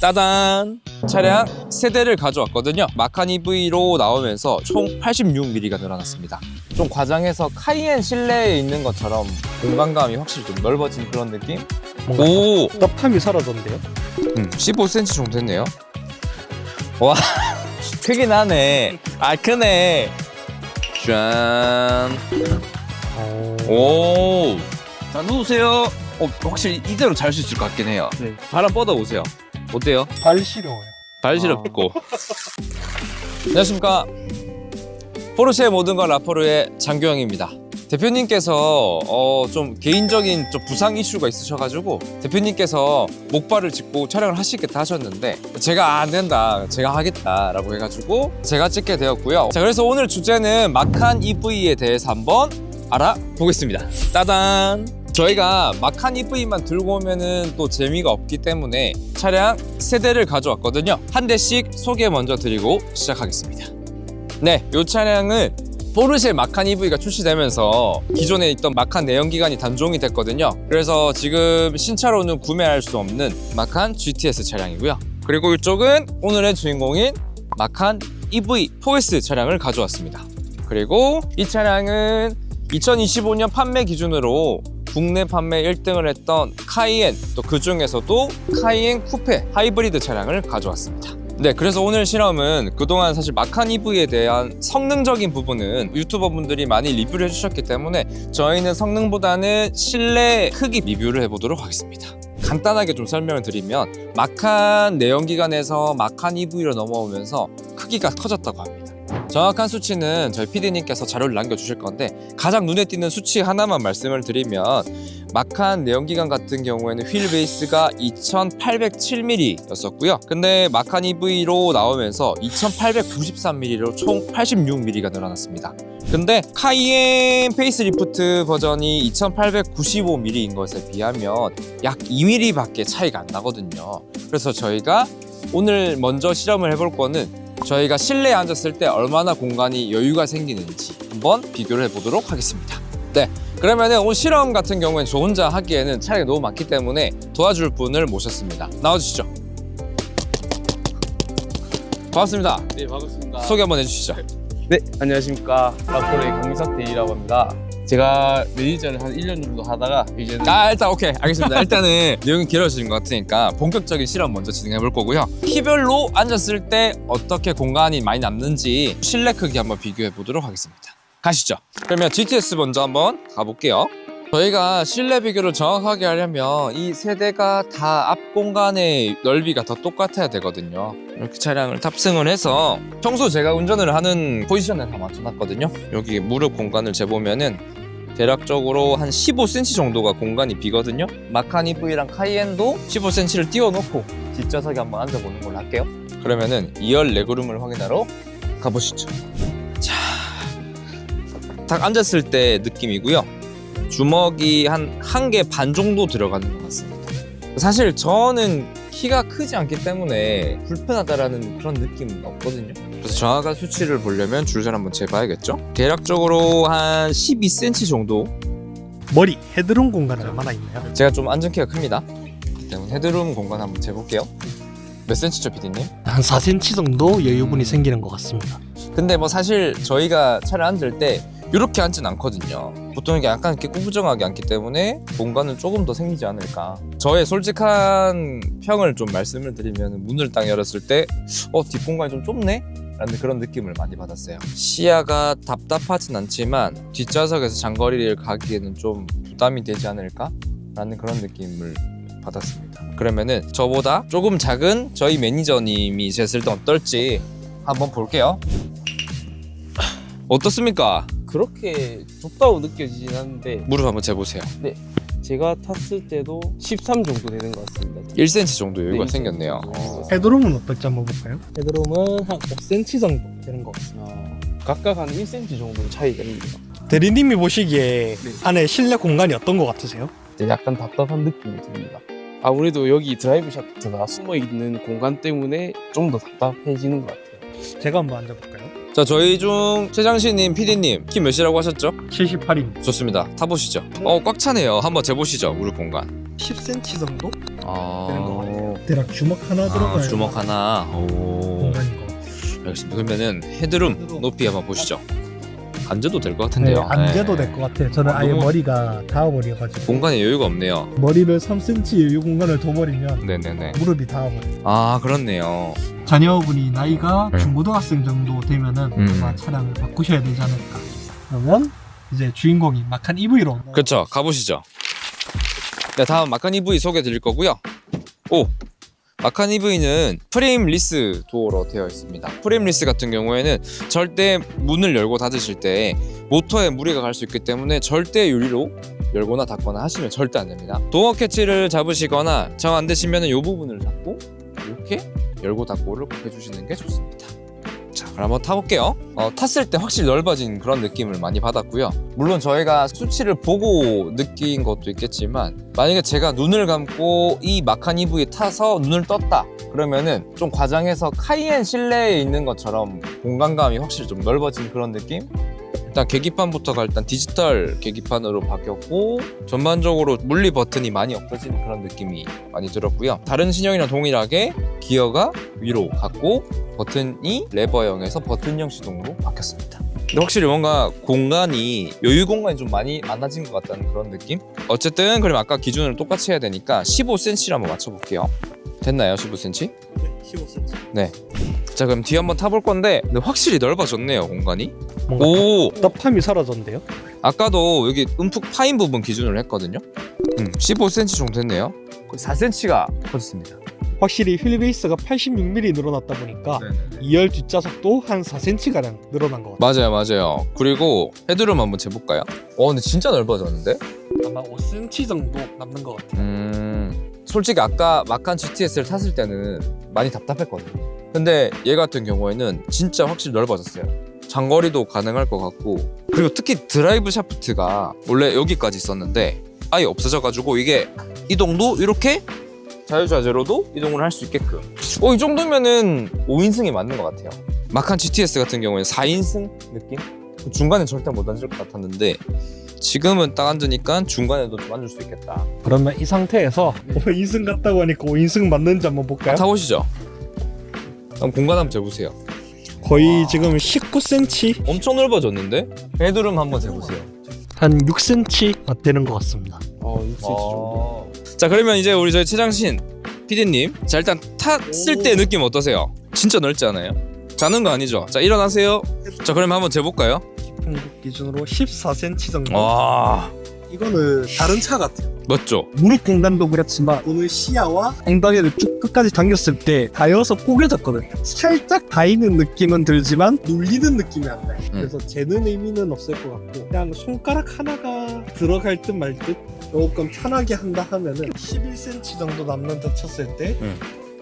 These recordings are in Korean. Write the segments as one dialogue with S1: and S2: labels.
S1: 따단! 차량 세 대를 가져왔거든요. 마칸 EV로 나오면서 총 86mm가 늘어났습니다. 좀 과장해서 카이엔 실내에 있는 것처럼 공간감이 확실히 좀 넓어진 그런 느낌?
S2: 뭔가
S1: 오!
S2: 떡함이 사라졌는데요?
S1: 음, 15cm 정도 됐네요. 와, 크긴 하네. 아, 크네. 짠. 오. 자, 누우세요. 어, 확실히 이대로 잘 수 있을 것 같긴 해요.
S2: 네.
S1: 바람 뻗어 오세요. 어때요?
S2: 발 시려워요.
S1: 발 시렵고. 안녕하십니까. 포르쉐의 모든 걸 라포르의 장교영입니다. 대표님께서 어, 좀 개인적인 좀 부상 이슈가 있으셔가지고 대표님께서 목발을 짚고 촬영을 하시겠다 하셨는데 제가 아, 안 된다 제가 하겠다라고 해가지고 제가 찍게 되었고요 자 그래서 오늘 주제는 마칸 EV에 대해서 한번 알아보겠습니다 따단 저희가 마칸 EV만 들고 오면은 또 재미가 없기 때문에 차량 세 대를 가져왔거든요 한 대씩 소개 먼저 드리고 시작하겠습니다 네, 이 차량은 포르쉐 마칸 EV가 출시되면서 기존에 있던 마칸 내연기관이 단종이 됐거든요. 그래서 지금 신차로는 구매할 수 없는 마칸 GTS 차량이고요. 그리고 이쪽은 오늘의 주인공인 마칸 EV 4S 차량을 가져왔습니다. 그리고 이 차량은 2025년 판매 기준으로 국내 판매 1등을 했던 카이엔 또 그 중에서도 카이엔 쿠페 하이브리드 차량을 가져왔습니다. 네, 그래서 오늘 실험은 그동안 사실 마칸 EV에 대한 성능적인 부분은 유튜버 분들이 많이 리뷰를 해주셨기 때문에 저희는 성능보다는 실내 크기 리뷰를 해보도록 하겠습니다. 간단하게 좀 설명을 드리면 마칸 내연기관에서 마칸 EV로 넘어오면서 크기가 커졌다고 합니다. 정확한 수치는 저희 PD님께서 자료를 남겨주실 건데 가장 눈에 띄는 수치 하나만 말씀을 드리면 마칸 내연기관 같은 경우에는 휠 베이스가 2807mm였었고요. 근데 마칸 EV로 나오면서 2893mm로 총 86mm가 늘어났습니다. 근데 카이엔 페이스리프트 버전이 2895mm인 것에 비하면 약 2mm밖에 차이가 안 나거든요. 그래서 저희가 오늘 먼저 실험을 해볼 거는 저희가 실내에 앉았을 때 얼마나 공간이 여유가 생기는지 한번 비교를 해보도록 하겠습니다. 네, 그러면은 오늘 실험 같은 경우엔 저 혼자 하기에는 차량이 너무 많기 때문에 도와줄 분을 모셨습니다. 나와주시죠. 반갑습니다.
S3: 네 반갑습니다.
S1: 소개 한번 해주시죠.
S3: 네 안녕하십니까 라포르의 강민석 대리라고 합니다. 제가 매니저를 한 1년 정도 하다가 이제는
S1: 아 일단 오케이 알겠습니다. 일단은 내용이 길어지는 것 같으니까 본격적인 실험 먼저 진행해 볼 거고요. 키별로 앉았을 때 어떻게 공간이 많이 남는지 실내 크기 한번 비교해 보도록 하겠습니다. 가시죠. 그러면 GTS 먼저 한번 가볼게요. 저희가 실내 비교를 정확하게 하려면 이 세 대가 다 앞 공간의 넓이가 다 똑같아야 되거든요. 이렇게 차량을 탑승을 해서 평소 제가 운전을 하는 포지션에 다 맞춰놨거든요. 여기 무릎 공간을 재보면은 대략적으로 한 15cm 정도가 공간이 비거든요. 마칸 EV랑 카이엔도 15cm를 띄워놓고 뒷좌석에 한번 앉아보는 걸로 할게요. 그러면은 2열 레그룸을 확인하러 가보시죠. 자, 딱 앉았을 때 느낌이고요. 주먹이 한 한 개 반 정도 들어가는 것 같습니다. 사실 저는 키가 크지 않기 때문에 불편하다라는 그런 느낌은 없거든요. 그래서 정확한 수치를 보려면 줄전 한번 재봐야겠죠. 대략적으로 한 12cm 정도.
S2: 머리 헤드룸 공간 얼마나 있나요?
S1: 제가 좀 앉은 키가 큽니다. 그렇기 때문에 헤드룸 공간 한번 재볼게요. 몇 cm죠, PD님?
S2: 한 4cm 정도 여유분이 생기는 것 같습니다.
S1: 근데 뭐 사실 저희가 차를 앉을 때 이렇게 앉진 않거든요. 보통 이게 약간 이렇게 꾸부정하게 앉기 때문에 공간은 조금 더 생기지 않을까. 저의 솔직한 평을 좀 말씀을 드리면 문을 딱 열었을 때, 어, 뒷공간이 좀 좁네? 라는 그런 느낌을 많이 받았어요. 시야가 답답하진 않지만 뒷좌석에서 장거리를 가기에는 좀 부담이 되지 않을까? 라는 그런 느낌을 받았습니다. 그러면은 저보다 조금 작은 저희 매니저님이 쟀을 때 어떨지 한번 볼게요. 어떻습니까?
S3: 그렇게 좁다고 느껴지진 않는데
S1: 무릎 한번 재보세요.
S3: 제가 탔을 때도 13 정도 되는 것 같습니다.
S1: 1cm 정도 여유가
S3: 네,
S1: 생겼네요.
S3: 어.
S2: 헤드룸은 어떨지 한번 볼까요?
S3: 헤드룸은 한 5cm 정도 되는 것 같습니다. 각각 한 1cm 정도 차이가 있습니다.
S2: 대리님이 보시기에
S3: 네.
S2: 안에 실내 공간이 어떤 것 같으세요?
S3: 이제 약간 답답한 느낌이 듭니다. 아무래도 여기 드라이브 샤프트가 숨어 있는 공간 때문에 좀 더 답답해지는 것 같아요.
S2: 제가 한번 앉아볼까요?
S1: 자, 저희 중 최장신님, PD님 키 몇이라고 하셨죠?
S2: 78입니다.
S1: 좋습니다. 타보시죠. 어, 꽉 차네요. 한번 재보시죠. 무릎 공간.
S2: 10cm 정도?
S1: 아,
S2: 되는 것 같아요. 대략 주먹 하나
S1: 아, 주먹 하나. 오.
S2: 공간인 거.
S1: 알겠습니다. 그러면은 헤드룸
S2: 헤드룸.
S1: 높이 한번 보시죠. 앉아도 될것
S2: 네,
S1: 같은데요.
S2: 앉아도
S1: 네.
S2: 될것 같아요. 저는 아예
S1: 너무-
S2: 머리가 닿아버려가지고
S1: 공간에 여유가 없네요.
S2: 머리를 3cm 여유 공간을 둬버리면
S1: 네네네.
S2: 무릎이 닿아버려요.
S1: 아 그렇네요.
S2: 자녀분이 나이가
S1: 네.
S2: 중고등학생 정도 되면은
S1: 음.
S2: 아마 차량 바꾸셔야 되지 않을까. 그러면 이제 주인공이 마칸 EV로
S1: 그렇죠. 가보시죠. 네, 다음 마칸 EV 소개해 드릴 거고요. 오! 마칸 EV는 프레임리스 도어로 되어 있습니다. 프레임리스 같은 경우에는 절대 문을 열고 닫으실 때 모터에 무리가 갈 수 있기 때문에 절대 유리로 열거나 닫거나 하시면 절대 안 됩니다. 도어 캐치를 잡으시거나 정 안 되시면 이 부분을 잡고 이렇게 열고 닫고를 꼭 해주시는 게 좋습니다. 자, 그럼 한번 타볼게요. 어, 탔을 때 확실히 넓어진 그런 느낌을 많이 받았고요. 물론 저희가 수치를 보고 느낀 것도 있겠지만 만약에 제가 눈을 감고 이 마칸 EV에 타서 눈을 떴다 그러면은 좀 과장해서 카이엔 실내에 있는 것처럼 공간감이 확실히 좀 넓어진 그런 느낌? 일단 계기판부터가 일단 디지털 계기판으로 바뀌었고 전반적으로 물리 버튼이 많이 없어진 그런 느낌이 많이 들었고요. 다른 신형이랑 동일하게 기어가 위로 갔고 버튼이 레버형에서 버튼형 시동으로 바뀌었습니다. 근데 확실히 뭔가 공간이 여유 공간이 좀 많이 많아진 것 같다는 그런 느낌? 어쨌든 그럼 아까 기준을 똑같이 해야 되니까 15cm를 한번 맞춰볼게요. 됐나요, 15cm?
S2: 15cm.
S1: 자 그럼 뒤 한번 타볼 건데 근데 확실히 넓어졌네요 공간이.
S2: 뭔가
S1: 오
S2: 답답함이 사라졌는데요.
S1: 아까도 여기 움푹 파인 부분 기준으로 했거든요. 음, 15cm 정도 됐네요. 거의 4cm가 커졌습니다.
S2: 확실히 휠 베이스가 86mm 늘어났다 보니까 2열 뒷좌석도 한 4cm 가량 늘어난 것 같아요.
S1: 맞아요, 맞아요. 그리고 헤드룸 한번 재볼까요? 어, 근데 진짜 넓어졌는데?
S2: 아마 5cm 정도 남는 것 같아요.
S1: 음, 솔직히 아까 마칸 GTS를 탔을 때는 많이 답답했거든요. 근데 얘 같은 경우에는 진짜 확실히 넓어졌어요. 장거리도 가능할 것 같고 그리고 특히 드라이브 샤프트가 원래 여기까지 있었는데 아예 없어져가지고 이게 이동도 이렇게 자유자재로도 이동을 할 수 있게끔 어, 이 정도면은 5인승이 맞는 것 같아요 마칸 GTS 같은 경우에는 4인승 느낌? 중간에 절대 못 앉을 것 같았는데 지금은 딱 앉으니까 중간에도 좀 앉을 수 있겠다
S2: 그러면 이 상태에서 5인승 같다고 하니까 5인승 맞는지 한번 볼까요?
S1: 타보시죠 그럼 공간 한번 재보세요
S2: 거의 지금 19cm
S1: 엄청 넓어졌는데? 헤드룸 한번 재보세요
S2: 한 6cm 되는 것 같습니다.
S3: 어, 6cm 정도.
S1: 자 그러면 이제 우리 저희 최장신 PD님 자 일단 탔을 때 느낌 어떠세요? 진짜 넓지 않아요? 자는 거 아니죠? 자 일어나세요 자 그러면 한번 재볼까요?
S2: 한국 기준으로 14cm 정도.
S1: 와
S2: 이거는 다른 차 같아요.
S1: 멋죠?
S2: 무릎 공간도 그렇지만 오늘 시야와 엉덩이를 쭉 끝까지 당겼을 때 다여서 꼬겨졌거든요. 살짝 다이는 느낌은 들지만 눌리는 느낌이 안 나요. 그래서 재는 의미는 없을 것 같고 그냥 손가락 하나가 들어갈 듯 말 듯 조금 편하게 한다 하면은 11cm 정도 남는 듯 쳤을 때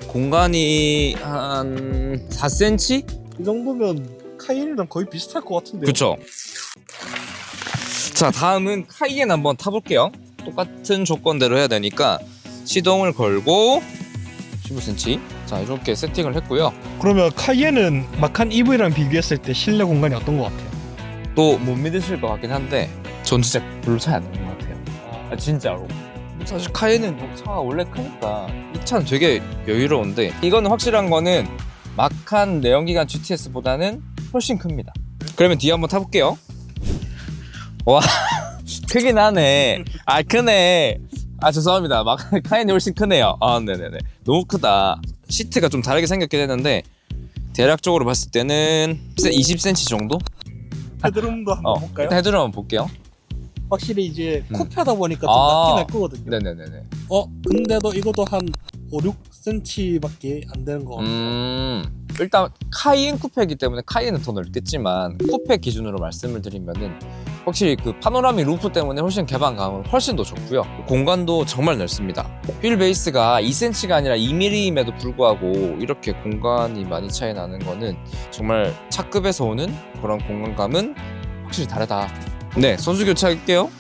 S2: 이
S1: 공간이 한 4cm?
S2: 정도면 카이엔이랑 거의 비슷할 것 같은데요.
S1: 그쵸? 자 다음은 카이엔 한번 타볼게요 똑같은 조건대로 해야 되니까 시동을 걸고 15cm 자 이렇게 세팅을 했고요
S2: 그러면 카이엔은 마칸 EV랑 비교했을 때 실내 공간이 어떤 것 같아요?
S1: 또 못 믿으실 것 같긴 한데 전 진짜 별로 차이 안 같아요 아, 진짜로? 사실 카이엔은 뭐 차가 원래 크니까. 이 차는 되게 여유로운데 이거는 확실한 거는 마칸 내연기관 GTS보다는 훨씬 큽니다. 그러면 뒤에 한번 타볼게요. 와 크긴 하네. 아 크네. 아 죄송합니다. 마칸 카이엔이 훨씬 크네요. 아 네네네. 너무 크다. 시트가 좀 다르게 생겼긴 했는데 대략적으로 봤을 때는 20cm 정도?
S2: 헤드룸도 한번
S1: 어,
S2: 볼까요?
S1: 일단 헤드룸 한번 볼게요.
S2: 확실히 이제
S1: 음.
S2: 쿠페다 보니까 좀
S1: 아.
S2: 낮긴 할 거거든요.
S1: 네네네네.
S2: 어 근데도 이것도 한 5, 6cm밖에 안 되는 거 같아요.
S1: 음, 일단 카이엔 쿠페이기 때문에 카이엔은 더 넓겠지만 쿠페 기준으로 말씀을 드리면은 확실히 그 파노라미 루프 때문에 훨씬 개방감은 훨씬 더 좋고요. 공간도 정말 넓습니다. 휠 베이스가 2cm가 아니라 2mm임에도 불구하고 이렇게 공간이 많이 차이 나는 거는 정말 차급에서 오는 그런 공간감은 확실히 다르다. 네, 선수 교체할게요.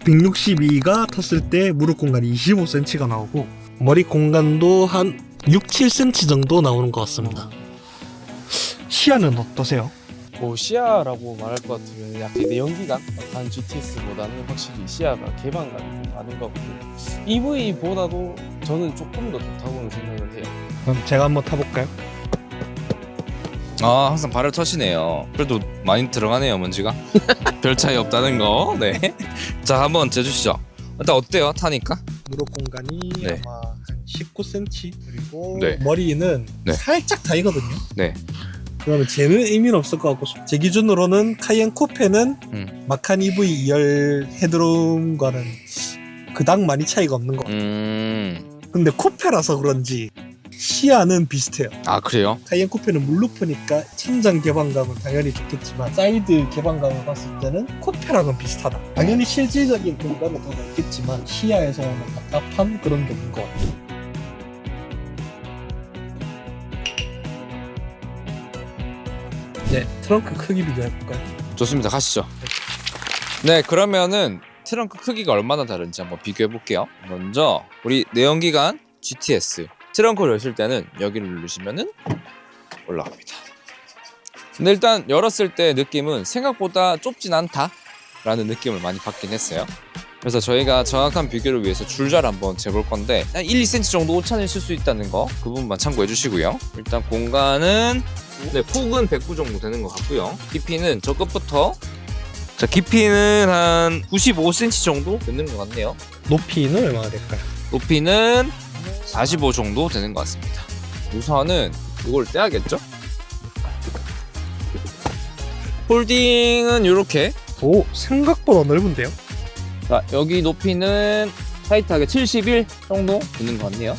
S2: 162가 탔을 때 무릎 공간이 25cm가 나오고 머리 공간도 한 6, 7cm 정도 나오는 것 같습니다. 시야는 어떠세요?
S3: 뭐 시야라고 말할 것 같으면 약간 내연기관 약간 GTS보다는 확실히 시야가 개방감이 좀 많은 것 같고 EV보다도 저는 조금 더 좋다고는 생각을 해요.
S2: 그럼 제가 한번 타볼까요?
S1: 아 항상 발을 터시네요. 그래도 많이 들어가네요 먼지가. 별 차이 없다는 거. 네. 자 한번 재주시죠. 일단 어때요 타니까?
S2: 무릎 공간이
S1: 네.
S2: 아마 한 19cm 그리고
S1: 네.
S2: 머리는
S1: 네.
S2: 살짝 다이거든요.
S1: 네.
S2: 그러면 쟤는 의미는 없을 것 같고 제 기준으로는 카이엔 쿠페는
S1: 음.
S2: 마칸 EV 2열 헤드룸과는 그닥 많이 차이가 없는 것 같아요.
S1: 음.
S2: 근데 쿠페라서 그런지 시야는 비슷해요.
S1: 아 그래요?
S2: 카이엔 쿠페는 물루프니까 천장 개방감은 당연히 좋겠지만 사이드 개방감을 봤을 때는 쿠페랑은 비슷하다. 당연히 실질적인 공간은 더 넓겠지만 시야에서 오는 답답한 그런 게 있는 것 같아요. 네, 트렁크 크기 비교해볼까요?
S1: 좋습니다. 가시죠. 네, 그러면은 트렁크 크기가 얼마나 다른지 한번 비교해 볼게요. 먼저 우리 내연기관 GTS 트렁크를 여실 때는 여기를 누르시면은 올라갑니다. 근데 일단 열었을 때 느낌은 생각보다 좁진 않다라는 느낌을 많이 받긴 했어요. 그래서 저희가 정확한 비교를 위해서 줄자를 한번 재볼 건데 한 1, 2cm 정도 오차는 있을 수 있다는 거 그 부분만 참고해 주시고요. 일단 공간은 네, 폭은 109 정도 되는 것 같고요. 깊이는 저 끝부터 자 깊이는 한 95cm 정도 되는 것 같네요.
S2: 높이는 얼마나 될까요?
S1: 높이는 45 정도 되는 것 같습니다. 우선은 이걸 떼야겠죠? 폴딩은 이렇게
S2: 오, 생각보다 넓은데요?
S1: 자 여기 높이는 타이트하게 71 정도 되는 것 같네요.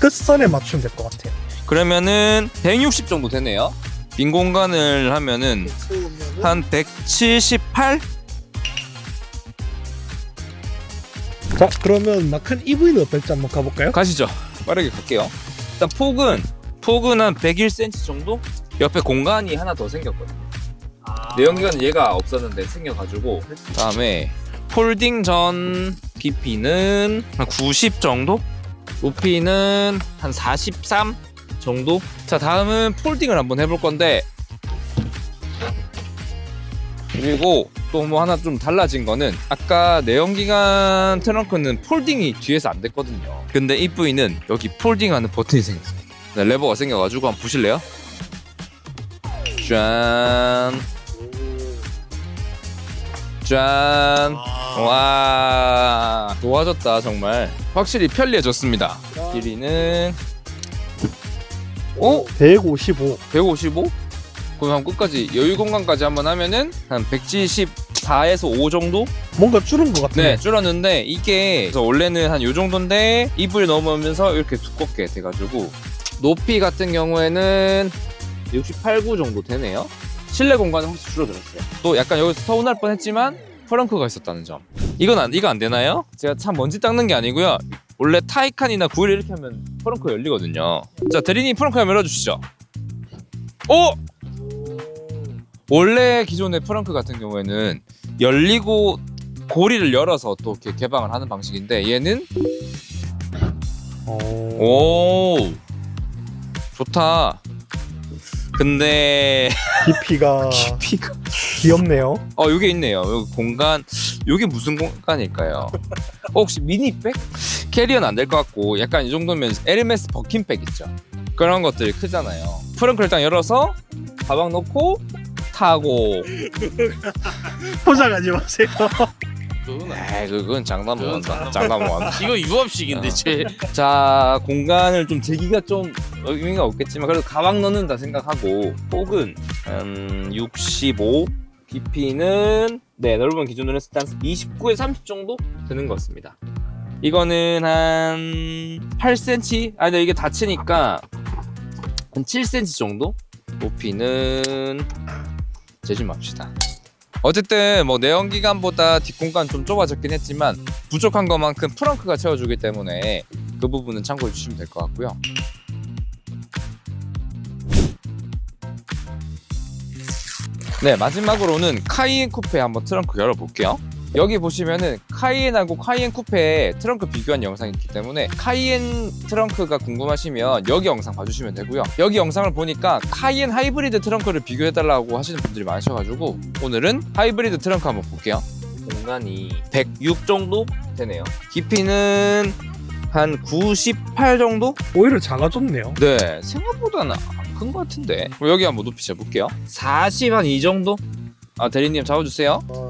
S2: 끝선에 맞추면 될 것 같아요.
S1: 그러면은 160 정도 되네요. 빈 공간을 하면은 한 178?
S2: 자, 그러면 마칸 EV는 어떨지 한번 가볼까요?
S1: 가시죠. 빠르게 갈게요. 일단 폭은 폭은 한 101cm 정도? 옆에 공간이 하나 더 생겼거든요. 내연기관은 얘가 없었는데 생겨가지고 그다음에 폴딩 전 깊이는 한 90 정도? 높이는 한 43 정도? 자 다음은 폴딩을 한번 해볼 건데 그리고 또 뭐 하나 좀 달라진 거는 아까 내연기관 트렁크는 폴딩이 뒤에서 안 됐거든요 근데 이 부위는 여기 폴딩하는 버튼이 생겼어요 네, 레버가 생겨가지고 한번 보실래요? 짠 짠. 와. 좋아졌다, 정말. 확실히 편리해졌습니다. 길이는 오?
S2: 155.
S1: 155? 그럼 끝까지 여유 공간까지 한번 하면은 한 174에서 5 정도?
S2: 뭔가 줄은 것 같아요.
S1: 네, 줄었는데 이게 그래서 원래는 한 요 정도인데 입을 넘으면서 이렇게 두껍게 돼가지고 높이 같은 경우에는 68, 9 정도 되네요. 실내 공간은 확실히 줄어들었어요. 또 약간 여기서 서운할 뻔했지만 프렁크가 있었다는 점. 이건 안 이거 안 되나요? 제가 참 먼지 닦는 게 아니고요. 원래 타이칸이나 9일 이렇게 하면 프렁크 열리거든요. 자, 대리님 프렁크 한번 열어주시죠. 오! 원래 기존의 프렁크 같은 경우에는 열리고 고리를 열어서 또 이렇게 개방을 하는 방식인데 얘는
S2: 오.
S1: 오 좋다. 근데
S2: 깊이가
S1: 깊이가
S2: 귀엽네요.
S1: 어 여기 있네요. 여기 공간 여기 무슨 공간일까요? 어, 혹시 미니백? 캐리어는 안 될 것 같고 약간 이 정도면 에르메스 버킨백 있죠. 그런 것들이 크잖아요. 프렁크를 딱 열어서 가방 넣고 타고.
S2: 포장 하지 마세요.
S3: 그건 아-
S1: 에이 그건 장난 못
S3: 그건
S1: 한다. 장난 못 한다.
S3: 이거 유압식인데
S1: 제자 공간을 좀 재기가 좀 의미가 없겠지만 그래도 가방 넣는다 생각하고 폭은 음, 65 깊이는 네 넓은 기준으로 했을 때한 29에서 30 정도 되는 것 같습니다. 이거는 한 8cm 아니 근데 이게 닫히니까 한 7cm 정도? 높이는 재지 맙시다 어쨌든 뭐 내연기관보다 뒷공간 좀 좁아졌긴 했지만 부족한 것만큼 프렁크가 채워주기 때문에 그 부분은 참고해 주시면 될 것 같고요. 네 마지막으로는 카이엔 쿠페 한번 트렁크 열어볼게요. 여기 보시면은 카이엔하고 카이엔 쿠페의 트렁크 비교한 영상이 있기 때문에 카이엔 트렁크가 궁금하시면 여기 영상 봐주시면 되고요. 여기 영상을 보니까 카이엔 하이브리드 트렁크를 비교해달라고 하시는 분들이 많으셔가지고 오늘은 하이브리드 트렁크 한번 볼게요. 공간이 106 정도 되네요. 깊이는 한 98 정도?
S2: 오히려 작아졌네요.
S1: 네, 생각보다는 큰 것 같은데. 그럼 여기 한번 높이 재볼게요. 40 한 이 정도? 아 대리님 잡아주세요.
S2: 어,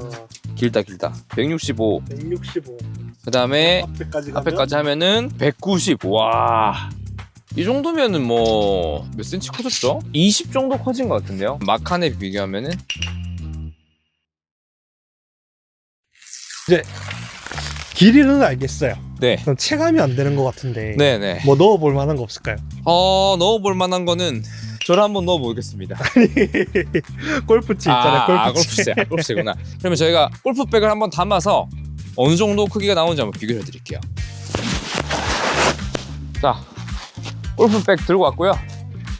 S1: 길다 길다. 165.
S2: 165
S1: 그 다음에
S2: 앞에까지 가면
S1: 앞에까지 하면은 190. 와. 이 정도면은 뭐 몇 센치 커졌죠? 20 정도 커진 것 같은데요. 마칸에 비교하면은
S2: 길이는 알겠어요.
S1: 네,
S2: 그럼 체감이 안 되는 것 같은데
S1: 네, 네.
S2: 뭐 넣어볼 만한 거 없을까요?
S1: 어 넣어볼 만한 거는 저를 한번 넣어보겠습니다.
S2: 골프치 있잖아요.
S1: 아,
S2: 골프치.
S1: 골프채, 아, 골프채구나. 그러면 저희가 골프백을 한번 담아서 어느 정도 크기가 나오는지 한번 비교해 드릴게요. 자, 골프백 들고 왔고요.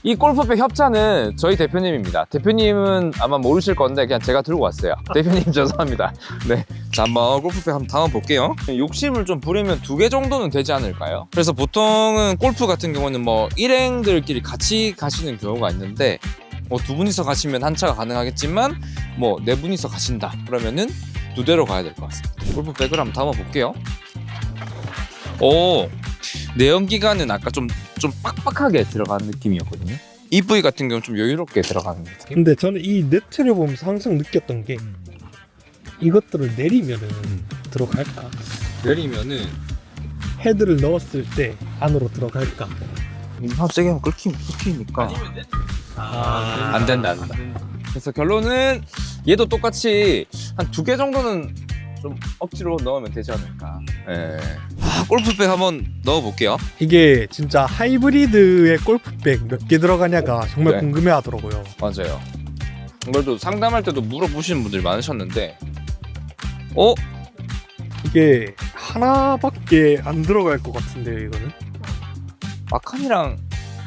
S1: 이 골프백 협찬은 저희 대표님입니다. 대표님은 아마 모르실 건데 그냥 제가 들고 왔어요. 대표님 죄송합니다. 네, 자 한번 골프백 한번 담아 볼게요. 욕심을 좀 부리면 두 개 정도는 되지 않을까요? 그래서 보통은 골프 같은 경우는 뭐 일행들끼리 같이 가시는 경우가 있는데 뭐 두 분이서 가시면 한 차가 가능하겠지만 뭐 네 분이서 가신다 그러면은 두 대로 가야 될 것 같습니다. 골프백을 한번 담아 볼게요. 오 내연 기관은 아까 좀 좀 빡빡하게 들어가는 느낌이었거든요. EV 같은 경우는 좀 여유롭게 들어가는 느낌.
S2: 근데 저는 이 네트를 보면서 항상 느꼈던 게 이것들을 내리면은 들어갈까?
S1: 내리면은
S2: 헤드를 넣었을 때 안으로 들어갈까?
S1: 한 세게 하면 끓기 끓기니까
S2: 아,
S1: 안 된다 안 된다. 그래서 결론은 얘도 똑같이 한 두 개 정도는 좀 억지로 넣으면 되지 않을까. 예. 아, 골프백 한번 넣어볼게요.
S2: 이게 진짜 하이브리드의 골프백 몇 개 들어가냐가 정말
S1: 네.
S2: 궁금해 하더라고요.
S1: 맞아요. 그래도 상담할 때도 물어보시는 분들이 많으셨는데, 어?
S2: 이게 하나밖에 안 들어갈 것 같은데요, 이거는?
S1: 마칸이랑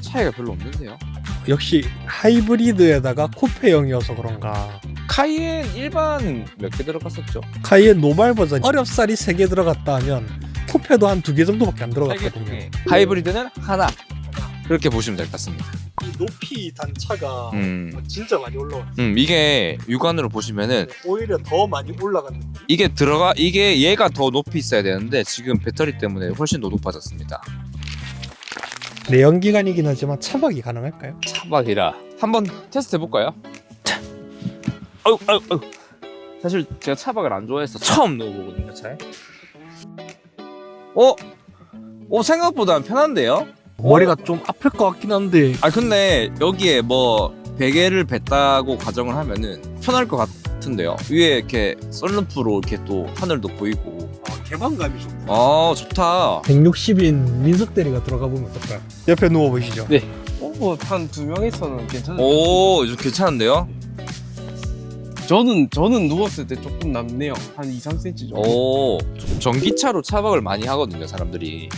S1: 차이가 별로 없는데요.
S2: 역시 하이브리드에다가 쿠페형이어서 그런가
S1: 카이엔 일반 몇 개 들어갔었죠?
S2: 카이엔 노말 버전 어렵사리 3개 들어갔다 하면 쿠페도 한두개 정도밖에 안 들어갔거든요
S1: 하이브리드는 하나. 그렇게 보시면 될 것 같습니다.
S2: 이 높이 단차가
S1: 음,
S2: 진짜 많이 올라왔어요
S1: 음 이게 육안으로 보시면은
S2: 오히려 더 많이 올라간 느낌
S1: 이게 들어가 이게 얘가 더 높이 있어야 되는데 지금 배터리 때문에 훨씬 더 높아졌습니다.
S2: 내연기관이긴 하지만 차박이 가능할까요?
S1: 차박이라 한번 테스트 해볼까요? 아유 아유 아유 사실 제가 차박을 안 좋아해서 처음 넣어보거든요 차에 어? 어 생각보다 편한데요?
S2: 머리가 좀 아플 것 같긴 한데
S1: 아 근데 여기에 뭐 베개를 뱉다고 가정을 하면은 편할 것 같은데요 위에 이렇게 썬루프로 이렇게 또 하늘도 보이고
S2: 아, 개방감이 좋고
S1: 아 좋다
S2: 160인 민석 대리가 들어가 보면 어떨까요? 옆에 누워 보시죠
S3: 네. 어, 한두 명이서는 괜찮아요.
S1: 오 이거 괜찮은데요?
S3: 저는 저는 누웠을 때 조금 남네요. 한 2, 3cm 정도.
S1: 오 전기차로 차박을 많이 하거든요 사람들이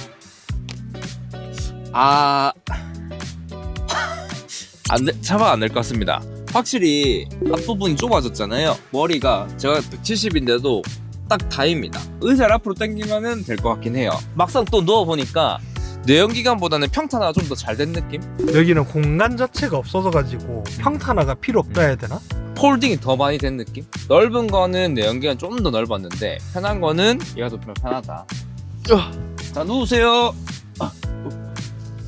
S1: 아 안 돼 차박 안 될 것 같습니다 확실히 앞부분이 좁아졌잖아요 머리가 제가 170인데도 딱 다입니다 의자를 앞으로 당기면은 될 것 같긴 해요 막상 또 누워 보니까 내연기관보다는 평탄화가 좀 더 잘 된 느낌?
S2: 여기는 공간 자체가 없어서 가지고 평탄화가 필요 없다 해야 되나?
S1: 폴딩이 더 많이 된 느낌? 넓은 거는 내 연기관 좀더 넓었는데 편한 거는 얘가 더 편하다 자 누우세요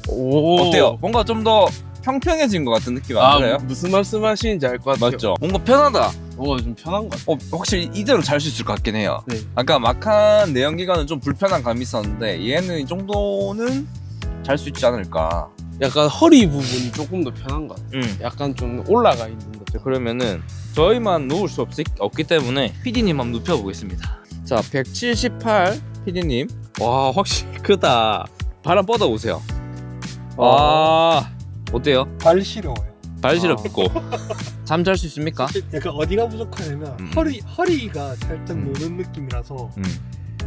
S3: 오.
S1: 어때요? 뭔가 좀 더 평평해진 것 같은 느낌 안
S3: 아,
S1: 들어요?
S3: 무슨 말씀하시는지 알 것 같아요.
S1: 맞죠? 뭔가 편하다.
S3: 오, 좀 편한 것 같아요.
S1: 어, 확실히 이대로 잘 수 있을 것 같긴 해요.
S3: 네.
S1: 아까 막한 내연기관은 좀 불편한 감이 있었는데 얘는 이 정도는 잘 수 있지 않을까.
S3: 약간 허리 부분이 조금 더 편한 것 같아요.
S1: 음.
S3: 약간 좀 올라가 있는 것 같아요.
S1: 그러면은 저희만 누울 수 없, 없기 때문에 PD님 한번 눕혀보겠습니다. 자, 178 PD님. 와, 확실히 크다. 바람 뻗어 오세요. 와, 어때요?
S2: 발 시려워요
S1: 발 시렵고 잠잘 수 있습니까?
S2: 약간 어디가 부족하냐면
S1: 음.
S2: 허리 허리가 살짝
S1: 음.
S2: 노는 느낌이라서
S1: 음.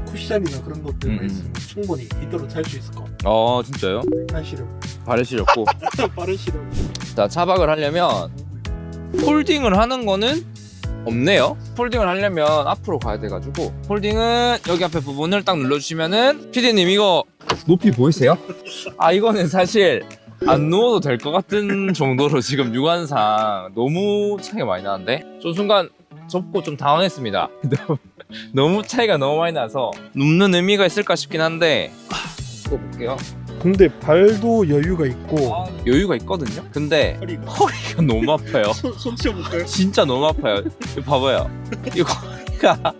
S2: 쿠션이나 그런 것들만
S1: 음.
S2: 있으면 충분히 이대로 잘 수 있을 것 같아요.
S1: 어, 진짜요?
S2: 발 시려.
S1: 발이 시렵고.
S2: 발은 시려.
S1: 자 차박을 하려면 폴딩을 하는 거는 없네요. 폴딩을 하려면 앞으로 가야 돼가지고 폴딩은 여기 앞에 부분을 딱 눌러주시면은 피디님 이거 높이 보이세요? 아 이거는 사실 안 누워도 될 것 같은 정도로 지금 육안상 너무 차이가 많이 나는데 저 순간 접고 좀 당황했습니다. 너무- 차이가 너무 많이 나서 눕는 의미가 있을까 싶긴 한데 볼게요.
S2: 근데 발도 여유가 있고
S1: 아, 여유가 있거든요. 근데
S2: 허리가
S1: 허리가 너무 아파요.
S2: 손, 손 치워볼까요?
S1: 진짜 너무 아파요. 이거 봐봐요. 이거 허리가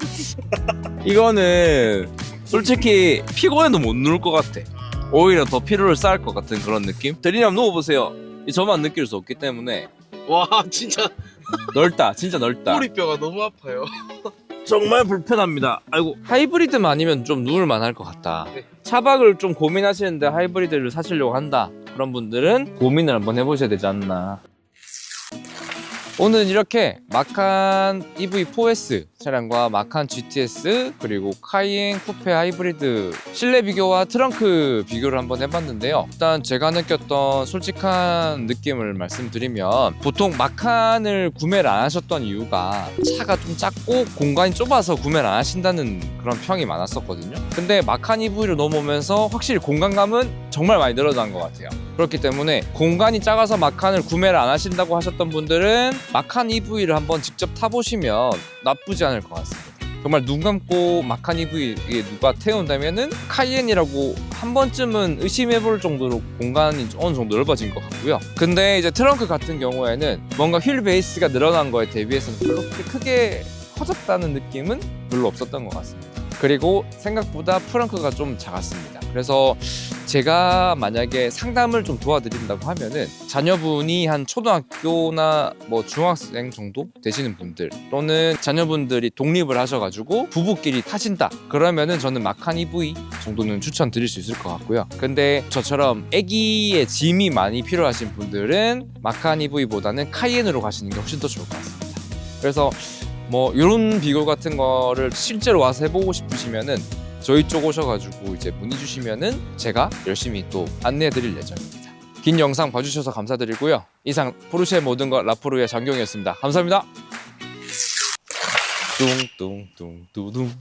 S1: 이거는 솔직히 피곤해도 못 누울 것 같아. 오히려 더 피로를 쌓을 것 같은 그런 느낌. 대리님 한번 누워보세요. 이 저만 느낄 수 없기 때문에
S3: 와 진짜
S1: 넓다. 진짜 넓다.
S3: 꼬리뼈가 너무 아파요.
S1: 정말 불편합니다. 아이고 하이브리드만 아니면 좀 누울 만 할 것 같다.
S3: 네.
S1: 차박을 좀 고민하시는데 하이브리드를 사시려고 한다. 그런 분들은 고민을 한번 해보셔야 되지 않나. 오늘은 이렇게 마칸 EV4S 차량과 마칸 GTS 그리고 카이엔 쿠페 하이브리드 실내 비교와 트렁크 비교를 한번 해봤는데요. 일단 제가 느꼈던 솔직한 느낌을 말씀드리면 보통 마칸을 구매를 안 하셨던 이유가 차가 좀 작고 공간이 좁아서 구매를 안 하신다는 그런 평이 많았었거든요. 근데 마칸 EV로 넘어오면서 확실히 공간감은 정말 많이 늘어난 것 같아요. 그렇기 때문에 공간이 작아서 마칸을 구매를 안 하신다고 하셨던 분들은 마칸 EV를 한번 직접 타보시면 나쁘지 않을 것 같습니다. 정말 눈 감고 마칸 EV에 누가 태운다면은 카이엔이라고 한 번쯤은 의심해볼 정도로 공간이 어느 정도 넓어진 것 같고요. 근데 이제 트렁크 같은 경우에는 뭔가 휠 베이스가 늘어난 거에 대비해서는 별로 그렇게 크게 커졌다는 느낌은 별로 없었던 것 같습니다. 그리고 생각보다 프렁크가 좀 작았습니다. 그래서 제가 만약에 상담을 좀 도와드린다고 하면은 자녀분이 한 초등학교나 뭐 중학생 정도 되시는 분들 또는 자녀분들이 독립을 하셔가지고 부부끼리 타신다 그러면은 저는 마칸 EV 정도는 추천드릴 수 있을 것 같고요. 근데 저처럼 아기의 짐이 많이 필요하신 분들은 마칸 EV보다는 카이엔으로 가시는 게 훨씬 더 좋을 것 같습니다. 그래서 뭐 이런 비교 같은 거를 실제로 와서 해보고 싶으시면은 저희 쪽 오셔가지고 이제 문의 주시면은 제가 열심히 또 안내해드릴 예정입니다. 긴 영상 봐주셔서 감사드리고요. 이상 포르쉐 모든 것 라포르의 장경이었습니다. 감사합니다. 뚱뚱뚱 두둥.